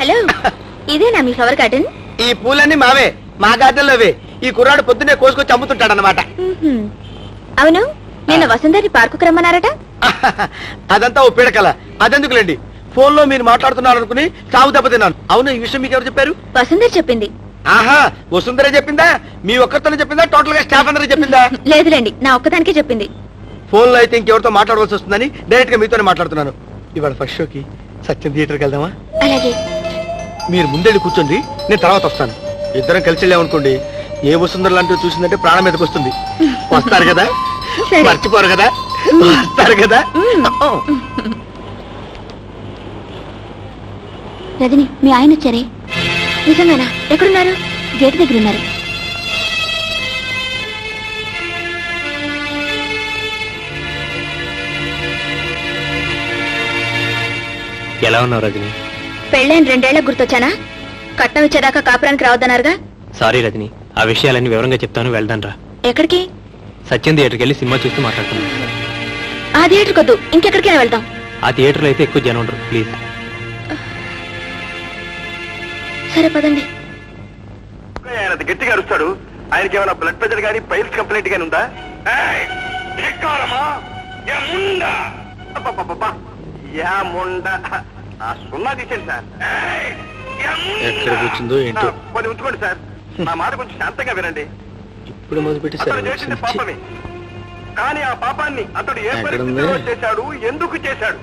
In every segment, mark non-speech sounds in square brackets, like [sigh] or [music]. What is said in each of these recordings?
Hello ఇదేనా మీ flower garden ఈ పూలన్నీ మావే మా గార్డెన్లో అవే ఈ కుర్రాడు పొద్దున్నే కోసుకొచ్చి అమ్ముతుంటాడు అనమాట. అవును నేను వసుంధరి పార్కుకు రమ్మన్నారట? [laughs] అదంతా ఓ పీడకల. అదెందుకులేండి? ఫోన్లో మీరు మాట్లాడుతున్నారు అనుకుని చావు దెబ్బతిన్నాను. అవును ఈ విషయం మీకు ఎవరు చెప్పారు? వసుంధరి చెప్పింది. ఆహా వసుంధరే చెప్పిందా? మీ ఒక్కరితోనే చెప్పిందా? టోటల్గా స్టాఫ్ అందరూ చెప్పిందా లేదులేండి నా ఒక్కదానికే చెప్పింది. ఫోన్లో అయితే ఇంకెవరితో మాట్లాడవలసి వస్తుందని డైరెక్ట్గా మీతోనే మాట్లాడుతున్నాను. ఇవాళ ఫస్ట్ షోకి సత్యం థియేటర్కి వెళ్దామా? అలాగే. మీరు ముందెళ్ళి కూర్చోండి నేను తర్వాత వస్తాను. ఇద్దరం కలిసి వెళ్ళామనుకోండి ఏ వసుంధర లాంటివి చూసిందంటే ప్రాణం మీదకి వస్తుంది. వస్తారు కదా. మర్చిపోరు కదా? వస్తారు కదా? రజని మీ ఆయన వచ్చారే? నిజంగానా? ఎక్కడున్నారు? గేట్ దగ్గర ఉన్నారు ఎలా ఉన్నావు రజని? పెళ్ళైన రెండేళ్ళకు గుర్తొచ్చానా? కట్నం ఇచ్చేదాకా కాపురానికి రావద్దన్నారుగా? సారీ రజని ఆ విషయాలన్నీ వివరంగా చెప్తాను వెళ్దాం రా ఎక్కడికి? సత్యం థియేటర్కి వెళ్ళి సినిమా చూస్తూ మాట్లాడుతున్నాం ఆ థియేటర్ కొద్దు ఇంకెక్కడికైనా వెళ్దాం. ఆ థియేటర్లో అయితే ఎక్కువ జనం ఉండరు ప్లీజ్. సరే పదండి. ఆయన అంత గట్టిగా అరుస్తాడు. ఆయనకి ఏమైనా బ్లడ్ ప్రెషర్ కానీ పైల్స్ కంప్లైంట్ కానీ ఉందా? ఏయ్, ధిక్కారమా? యా ముండా? అబ్బబ్బబ్బబ్బా. యా ముండా. ఆ సున్నా తీసేయండి సార్. ఎక్కడ కూర్చుందో ఏంటో. పోనీ ఉంచుకోండి సార్ నా మాట కొంచెం శాంతంగా వినండి ఇప్పుడు మొదలు అతడు చేసింది పాపమే కానీ ఆ పాపాన్ని అతడు ఏ ఎక్కడ ఉంది? పరిస్థితిలో చేశాడు ఎందుకు చేశాడు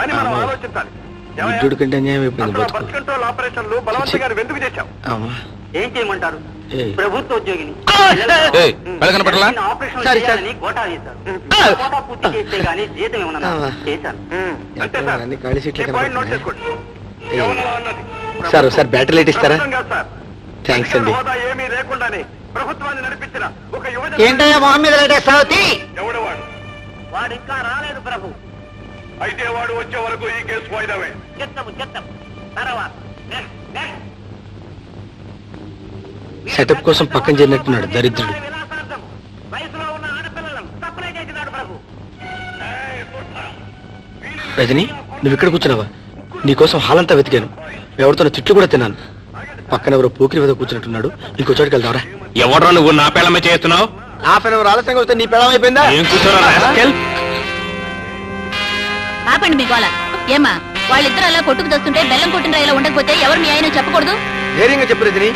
అని మనం అమ్మో. ఆలోచించాలి ఏమయ్యా? బుద్ధుడి కంటే అన్యాయం అయిపోయింది అసలు ఆ బతుకు బస్ కంట్రోల్ ఆపరేషన్లు బలవంతంగా నువ్వు ఎందుకు చేశావు అమ్మా ఏం చేయమంటారు. ప్రభుత్వ ఉద్యోగిని ఏయ్, కనపడలా? సరే, చేయాలని కోటా వేశారు. కోటా పూర్తి చేస్తే గానీ జీతం ఏమన్నా ఎక్కడ సార్. సార్ బ్యాటరీ లైట్ ఇస్తారా? సార్. థ్యాంక్స్ అండి. హోదా ఏమీ లేకుండానే ప్రభుత్వాన్ని నడిపించిన ఒక యువజన ఏంటయ్యా మొహం మీద లైటేస్తావుతి ఎవడు వాడు వాడు ఇంకా రాలేదు ప్రభు. అయితే వాడు వచ్చే వరకు ఈ కేసు వాయిదావే చెత్తము చెత్తము తర్వాత. Next, next. సెటప్ కోసం పక్కన చేరినట్టున్నాడు దరిద్రుడు. రజని నువ్వు ఇక్కడ కూర్చున్నావా? నీకోసం హాల్ అంతా వెతికాను. ఎవరితో తిట్లు కూడా తిన్నాను. పక్కన ఎవరో పోకిరి మీద కూర్చున్నట్టున్నాడు. ఇంకో చోటుకి వెళ్దాంరా. ఎవడో నువ్వు? నా పేలమే చేస్తున్నావు? హాఫ్ అన్ అవర్ ఆలస్యంగా వస్తే నీ పెళ్ళం అయిపోయిందా? ఆపండి మీ గోళ ఏమా వాళ్ళిద్దరు అలా కొట్టుకు తెస్తుంటే బెల్లం కొట్టిన రైలో ఉండకపోతే ఎవరు మీ ఆయన చెప్పకూడదు? ధైర్యంగా చెప్పు రజని.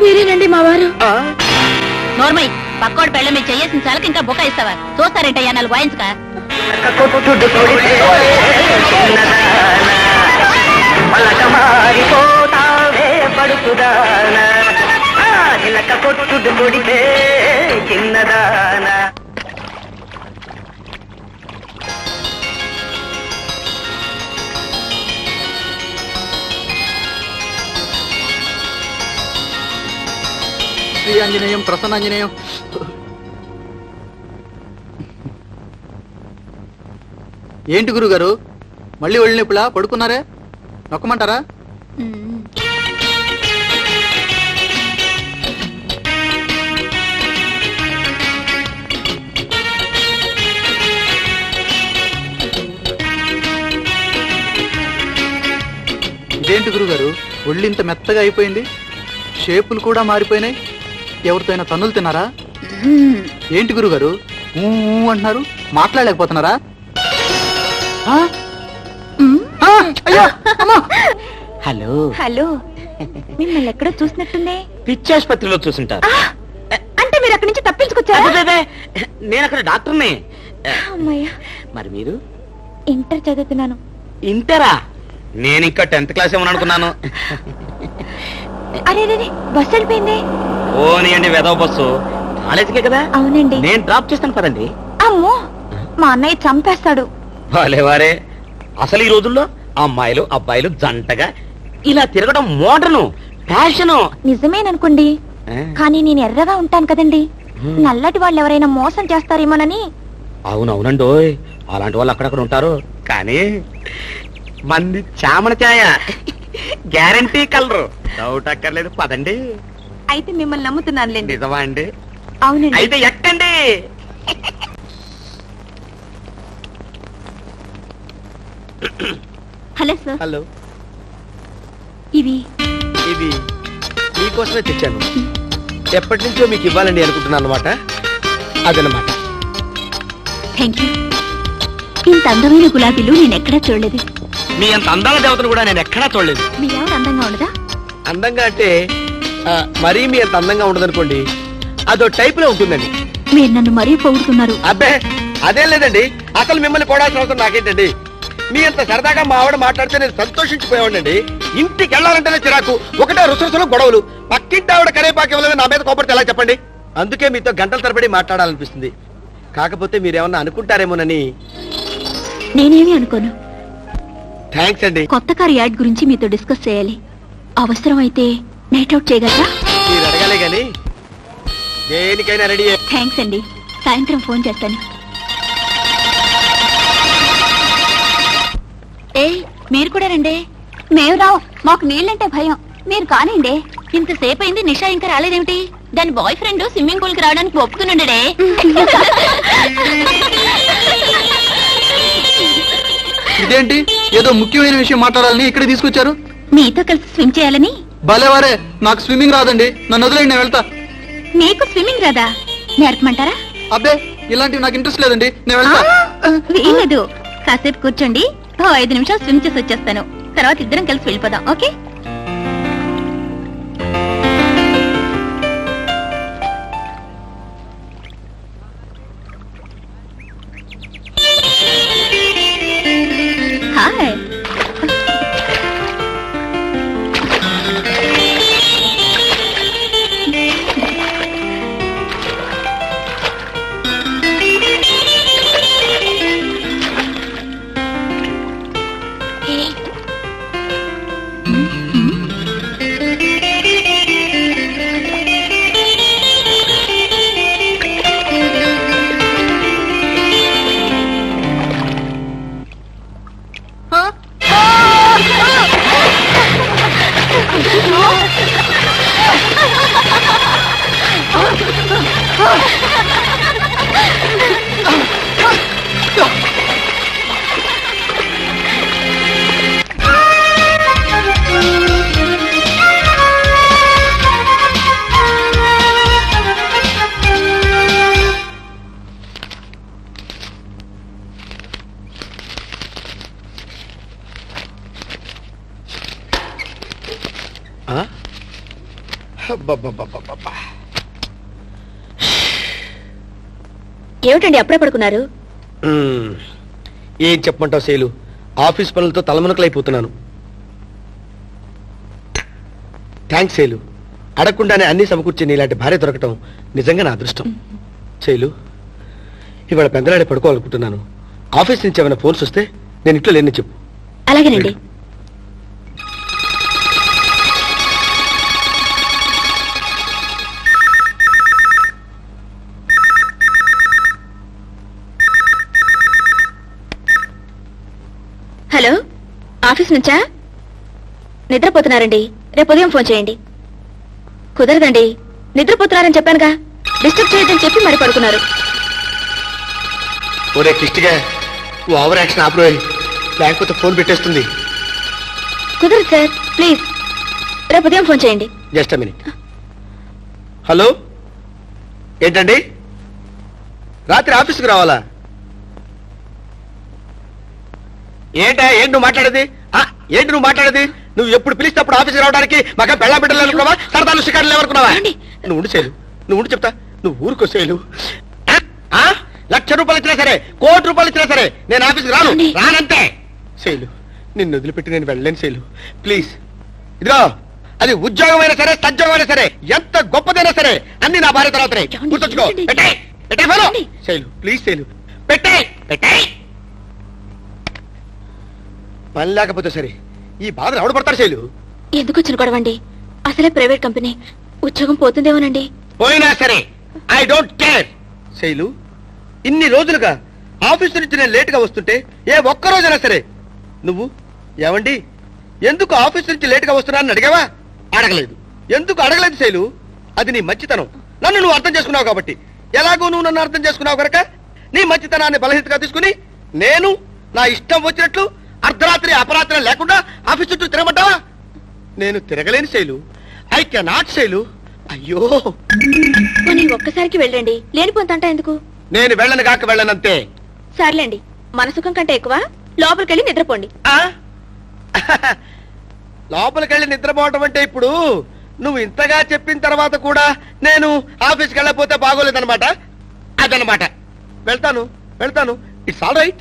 మీరేనండి మా వారు? నోర్మై పక్కోడు పెళ్ళ మీద చెయ్యేసిన చాలకి ఇంకా బుక్క ఇస్తావా? చూస్తారేంటయ్యా నాలుగు వాయించక? చిలక కొట్టుడు కొడితే చిన్నదానా? శ్రీ ఆంజనేయం ప్రసన్నాంజనేయం ఏంటి గురుగారు? మళ్ళీ ఒళ్ళు నొప్పులా పడుకున్నారే? నొక్కమంటారా? ఇదేంటి గురుగారు? ఒళ్ళు ఇంత మెత్తగా అయిపోయింది. షేపులు కూడా మారిపోయినాయి. ఎవరితోనైనా తన్నులు తిన్నారా? ఏంటి గురుగారు? ఊ ఊ అంటున్నారు? మాట్లాడలేకపోతున్నారా? ఆ? ఆ, అయ్యో, అమ్మా. హలో. హలో. మిమ్మల్ని ఎక్కడో చూసినట్టుందే. పిచ్చాసుపత్రిలో చూసుంటారు. అంటే మీరు అక్కడి నుంచి తప్పించుకొచ్చారా? నేను అక్కడ డాక్టర్ని. అమ్మయ్య. మరి మీరు? ఇంటర్ చదువుతున్నాను. ఇంటరా? నేను ఇంకా టెన్త్ క్లాస్ ఏమని అనుకున్నాను? అరే రే బస్ వెళ్ళిపోయింది. ఓనియండి వెదవ బస్సు. కాలేజీకే కదా? అవునండి. నేను డ్రాప్ చేస్తాను పదండి. అమ్మో! మా అన్నయ్య చంపేస్తాడు. వారే. అసలు ఈ రోజుల్లో అమ్మాయిలు అబ్బాయిలు జంటగా ఇలా తిరగడం మోడర్ను ఫ్యాషను. నిజమేననుకోండి. కానీ నేను ఎర్రగా ఉంటాను కదండి. నల్లటి వాళ్ళు ఎవరైనా మోసం చేస్తారేమోనని. అవునవునండి ఓయ్. అలాంటి వాళ్ళు అక్కడక్కడ ఉంటారు. కానీ మంది చామన ఛాయ [laughs] గ్యారంటీ కలరు. డౌట్ అక్కర్లేదు. పదండి. అయితే మిమ్మల్ని నమ్ముతున్నానులేండి. నిజమా అండి? అవునండి. అయితే ఎక్కండి! Hello sir. హలో. ఇవి. ఇవి మీకోసమే తెచ్చాను. ఎప్పటి నుంచో మీకు ఇవ్వాలని అనుకుంటున్నాను అనమాట అదనమాట థ్యాంక్ యూ ఇంత అందమైన గులాబీలు నేను ఎక్కడా చూడలేదు. మీ అంత అందాల దేవతను కూడా నేను ఎక్కడా చూడలేదు. మీ ఎవరు అందంగా ఉండదా? అందంగా అంటే మరీ మీ అంత అందంగా ఉండదనుకోండి అదో టైప్లో ఉంటుందండి. మీరు నన్ను మరీ పొగుడుతున్నారు. అబ్బే అదేం లేదండి. అసలు మిమ్మల్ని కొడాల్సిన అవసరం నాకేంటండి? మీ అంత సరదాగా మా ఆవిడ మాట్లాడితే నేను సంతోషించిపోయావండి ఇంటికి వెళ్ళాలంటేనే చిరాకు ఒకటే రుసరుసలు గొడవలు. పక్కింటి ఆవిడ కరేపాకి ఇవ్వలేదు నా మీద కోపడితే ఎలా చెప్పండి? అందుకే మీతో గంటల తరబడి మాట్లాడాలనిపిస్తుంది. కాకపోతే మీరేమన్నా అనుకుంటారేమోనని. నేనేమి అనుకోను. థ్యాంక్స్ అండి. కొత్త కారు యాడ్ గురించి మీతో డిస్కస్ చేయాలి. అవసరం అయితే నైట్ అవుట్ చేయగలరా? మీరు అడగాలే గాని దేనికైనా రెడీ థ్యాంక్స్ అండి. సాయంత్రం ఫోన్ చేస్తాను. ఏ మీరు కూడా రండి. మేము రావు. మాకు నీళ్ళంటే భయం. మీరు కానివ్వండి ఇంతసేపు అయింది నిషా ఇంకా రాలేదేమిటి? దాని బాయ్ ఫ్రెండ్ స్విమ్మింగ్ పూల్కి రావడానికి ఒప్పుకున్నాడే ఇదేంటి? ఏదో ముఖ్యమైన విషయం మాట్లాడాలని ఇక్కడ తీసుకొచ్చారు? మీతో కలిసి స్విమ్ చేయాలని భలేవారే నాకు స్విమ్మింగ్ రాదండి. నన్ను వదిలేండి నేను వెళ్తా. మీకు స్విమ్మింగ్ రాదా? నేర్పమంటారా? అబ్బే ఇలాంటివి నాకు ఇంట్రెస్ట్ లేదండి. నేను వెళ్తా. వీలేదు కాసేపు కూర్చోండి. ఓ ఐదు నిమిషాలు స్విమ్ చేసి వచ్చేస్తాను. తర్వాత ఇద్దరం కలిసి వెళ్ళిపోదాం ఓకే? అబ్బబ్బబ్బబ్బబ్బ. ఏమిటండి అప్పుడే పడుకున్నారు? మ్మ్. ఏం చెప్పమంటావు శైలు? ఆఫీస్ పనులతో తలమునకలైపోతున్నాను. థ్యాంక్స్ శైలు. అడగకుండానే అన్ని సమకూర్చి నీలాంటి భార్య దొరకటం నిజంగా నా అదృష్టం. శైలు ఇవాళ పెందలాడే పడుకోవాలనుకుంటున్నాను. ఆఫీస్ నుంచి ఏమైనా ఫోన్స్ వస్తే నేను ఇంట్లో లేని చెప్పు. అలాగేనండి. ఆఫీస్ నుంచా? నిద్రపోతున్నారండి. రేపు ఉదయం ఫోన్ చేయండి. కుదరదండి. నిద్రపోతున్నారని చెప్పానుగా. డిస్టర్బ్ చేయొద్దని చెప్పి మరి పడుకున్నారు. ఒరే కిష్టిగా ఓవర్ యాక్షన్ ఆపరోయ్ లేకపోతే ఫోన్ పెట్టేస్తుంది. కుదరదు సార్. ప్లీజ్. రేపు ఉదయం ఫోన్ చేయండి. Just minute. హలో? ఏంటండి? రాత్రి ఆఫీస్కి రావాలా? ఏంటా? ఏంటి నువ్వు మాట్లాడేది? ఏంటి నువ్వు మాట్లాడేది? నువ్వు ఎప్పుడు పిలిస్తే అప్పుడు ఆఫీస్కి రావడానికి మాకు పెళ్ళ బిడ్డలు అనుకున్నావా? సరదాలు షికారులు ఏమండి? నువ్వు ఉండి చేయలు నువ్వు ఉండి చెప్తా. నువ్వు ఊరుకో చేయలు ఆ? ఆ? లక్ష రూపాయలు ఇచ్చినా సరే కోటి రూపాయలు ఇచ్చినా సరే నేను ఆఫీస్కి రాను? రానంతే. శైలు నిన్ను వదిలిపెట్టి నేను వెళ్ళలేను శైలు. ప్లీజ్. ఇదిగో అది ఉద్యోగమైనా సరే సద్యోగమైనా సరే ఎంత గొప్పదైనా సరే అన్ని నా భార్య తర్వాత ఏమండి? శైలు ప్లీజ్ శైలు. పెట్టే పెట్టే పని లేకపోతే సరే. ఈ బాధలు ఎవడు పడతారు శైలు? ఎందుకు వచ్చిన గొడవండి? అసలే ప్రైవేట్ కంపెనీ. ఉద్యోగం పోతుందేమోనండి. పోయినా సరే ఐ డోంట్ కేర్ శైలు ఇన్ని రోజులుగా ఆఫీస్ నుంచి నేను లేటుగా వస్తుంటే ఏ ఒక్క రోజైనా సరే నువ్వు ఏమండి? ఎందుకు ఆఫీస్ నుంచి లేటుగా వస్తున్నానని అడిగావా? అడగలేదు. ఎందుకు అడగలేదు శైలు? అది నీ మంచితనం. నన్ను నువ్వు అర్థం చేసుకున్నావు కాబట్టి. ఎలాగో నువ్వు నన్ను అర్థం చేసుకున్నావు కనుక? నీ మంచితనాన్ని బలహీనతగా తీసుకుని నేను నా ఇష్టం వచ్చినట్లు అర్ధరాత్రి అపరాత్రి లేకుండా ఆఫీస్ చుట్టూ తిరగమంటావా? నేను తిరగలేని శైలు. I cannot Shailu. అయ్యో! పోనీ ఒక్కసారికి వెళ్ళండి. లేని పొంతంట ఎందుకు? నేను వెళ్ళను కాక వెళ్ళనంతే. సర్లేండి. మన సుఖం కంటే ఎక్కువ లోపలికెళ్ళి నిద్రపోండి. ఆ? [laughs] లోపలికెళ్ళి నిద్రపోవటం అంటే ఇప్పుడు నువ్వు ఇంతగా చెప్పిన తర్వాత కూడా నేను ఆఫీస్కి వెళ్ళకపోతే బాగోలేదన్నమాట. అదనమాట వెళ్తాను వెళ్తాను. It's all right